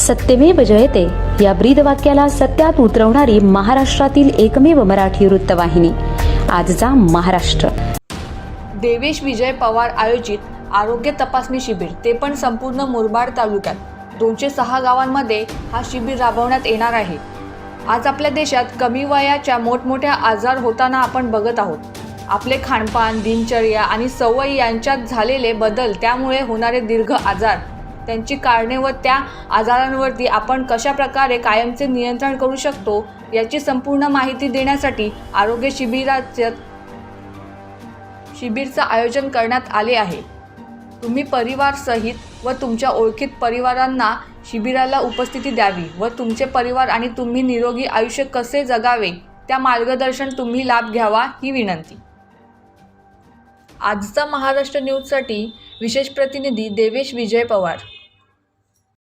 सत्यमेव जयते. या ब्रीद वाक्याला सत्यात उतरवणारी महाराष्ट्रातील एकमेव मराठी वृत्तवाहिनी. आजचा महाराष्ट्र. देवेश विजय पवार आयोजित आरोग्य तपासणी शिबिर ते पण संपूर्ण मुरबाड तालुक्यात. दोनशे सहा गावांमध्ये हा शिबिर राबवण्यात येणार आहे. आज आपल्या देशात कमी वयाच्या मोठमोठ्या आजार होताना आपण बघत आहोत. आपले खाणपान दिनचर्या आणि सवयी यांच्यात झालेले बदल त्यामुळे होणारे दीर्घ आजार. त्यांची कारणे व त्या आजारांवरती आपण कशा प्रकारे कायमचे नियंत्रण करू शकतो याची संपूर्ण माहिती देण्यासाठी आरोग्य शिबिराचे शिबिरचं आयोजन करण्यात आले आहे. तुम्ही परिवारसहित व तुमच्या ओळखीत परिवारांना शिबिराला उपस्थिती द्यावी व तुमचे परिवार आणि तुम्ही निरोगी आयुष्य कसे जगावे त्या मार्गदर्शन तुम्ही लाभ घ्यावा ही विनंती. आजचा महाराष्ट्र न्यूजसाठी विशेष प्रतिनिधी देवेश विजय पवार.